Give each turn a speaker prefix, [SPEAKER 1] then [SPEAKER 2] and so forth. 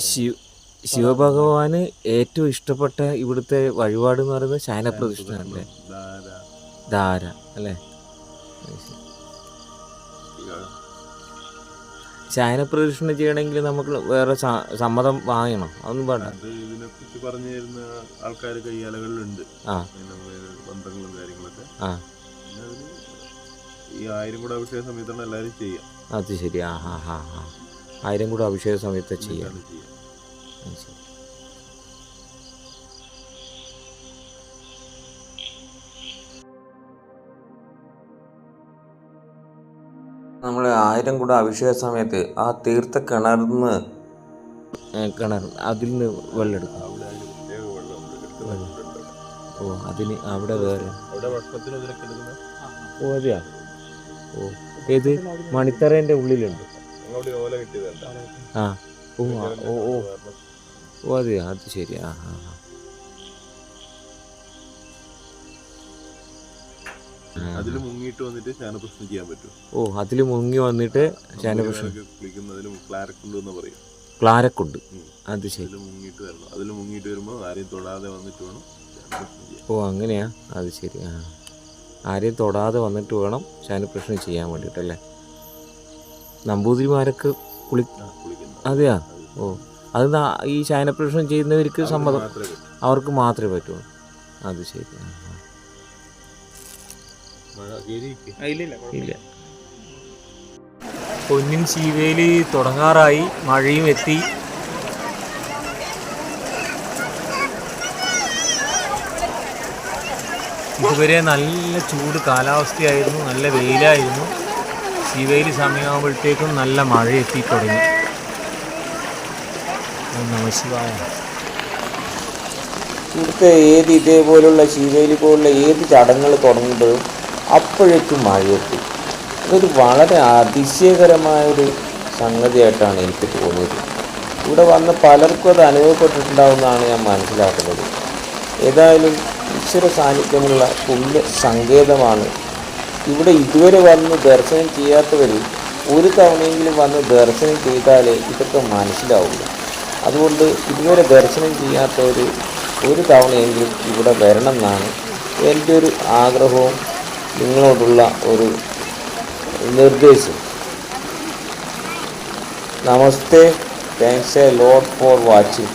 [SPEAKER 1] ശിവ ശിവഭഗവാന് ഏറ്റവും ഇഷ്ടപ്പെട്ട ഇവിടുത്തെ വഴിപാട് എന്ന് പറയുന്നത് ശയനപ്രതിഷ്ഠ അല്ലേ
[SPEAKER 2] ധാര
[SPEAKER 1] അല്ലേ? അത് ശരി. ചെയ്യണമെങ്കിൽ നമുക്ക് വേറെ സമ്മതം വാങ്ങണം. അതൊന്നും വേണ്ട.
[SPEAKER 2] അത് ഇതിനെ പറഞ്ഞു തരുന്ന ആൾക്കാർ കയ്യാലകളിലുണ്ട്. ബന്ധങ്ങളും കാര്യങ്ങളൊക്കെ.
[SPEAKER 1] ആ.
[SPEAKER 2] ഈ ആയിരം കൂടെ അഭിഷേക സമയത്താണ് എല്ലാവരും ചെയ്യുക
[SPEAKER 1] അത് ശരി. ആ ഹാ ഹാ ഹാ ആയിരം കൂടെ അഭിഷേക സമയത്ത് ചെയ്യാം. നമ്മൾ ആയിരം കൂടെ അഭിഷേക സമയത്ത് ആ തീർത്ഥ കിണർന്ന് കിണർ അതിൽ നിന്ന് വെള്ളം എടുക്കും. ഓ അതിന് അവിടെ വേറെ. ഓ അതെയാ? ഓ ഏത്? മണിത്തറേന്റെ ഉള്ളിലുണ്ട്. ആ. ഓ ഓ. ഓ ഓ അത് ശരി. ആ ആ ആ.
[SPEAKER 2] അതിൽ മുങ്ങിയിട്ട് വന്നിട്ട് ശാനപ്രശ്നം ചെയ്യാൻ പറ്റും
[SPEAKER 1] ഓ അതിൽ മുങ്ങി വന്നിട്ട്
[SPEAKER 2] ക്ലാരക്കുണ്ട് എന്ന് പറയും.
[SPEAKER 1] ക്ലാരക്കുണ്ട്. അത് ശരി.
[SPEAKER 2] അതിൽ മുങ്ങിയിട്ട് വരണം. അതിൽ മുങ്ങിയിട്ട് വരുമ്പോൾ ആരെയും തൊടാതെ വന്നിട്ട് വേണം
[SPEAKER 1] ഓ അങ്ങനെയാ? അത് ശരി. ആ. ആരെയും തൊടാതെ വന്നിട്ട് വേണം ശാനപ്രശ്നം ചെയ്യാൻ വേണ്ടിയിട്ടല്ലേ? നമ്പൂതിരിമാരൊക്കെ കുളി അതെയാ? ഓ. അത് ഈ ശയനപ്രവേശനം ചെയ്യുന്നവർക്ക്
[SPEAKER 2] അവർക്ക്
[SPEAKER 1] സമ്മതം.
[SPEAKER 2] മാത്രമേ പറ്റൂ.
[SPEAKER 1] അവർക്ക് മാത്രമേ പറ്റുള്ളൂ അത് ശരി. ഇല്ല.
[SPEAKER 3] പൊന്നിൻ ശീവേലി തുടങ്ങാറായി. മഴയും എത്തി. ഇതുവരെ നല്ല ചൂട് കാലാവസ്ഥയായിരുന്നു. നല്ല വെയിലായിരുന്നു. ശിവേലി സമയമാകുമ്പോഴത്തേക്കും നല്ല മഴ എത്തി തുടങ്ങി. ഓം നമഃ ശിവായ
[SPEAKER 1] ഇവിടുത്തെ ഏത് ഇതേപോലുള്ള ശിവേലി പോലുള്ള ഏത് ചടങ്ങുകൾ തുടങ്ങുമ്പോഴും അപ്പോഴേക്കും മഴയെത്തി ഇതൊരു വളരെ അതിശയകരമായൊരു സംഗതിയായിട്ടാണ് എനിക്ക് തോന്നിയത്. ഇവിടെ വന്ന് പലർക്കും അത് അനുഭവപ്പെട്ടിട്ടുണ്ടാവുമെന്നാണ് ഞാൻ മനസ്സിലാക്കുന്നത്. ഏതായാലും ഈശ്വര സാന്നിധ്യമുള്ള പുണ്യ സങ്കേതമാണ് ഇവിടെ ഇതുവരെ വന്ന് ദർശനം ചെയ്യാത്തവർ ഒരു തവണയെങ്കിലും വന്ന് ദർശനം ചെയ്താലേ ഇതൊക്കെ മനസ്സിലാവുള്ളൂ. അതുകൊണ്ട് ഇതുവരെ ദർശനം ചെയ്യാത്തവർ ഒരു തവണയെങ്കിലും ഇവിടെ വരണം എന്നാണ് എന്റെ ഒരു ആഗ്രഹവും നിങ്ങളോടുള്ള ഒരു നിർദ്ദേശം നമസ്തേ. Thanks a lot for watching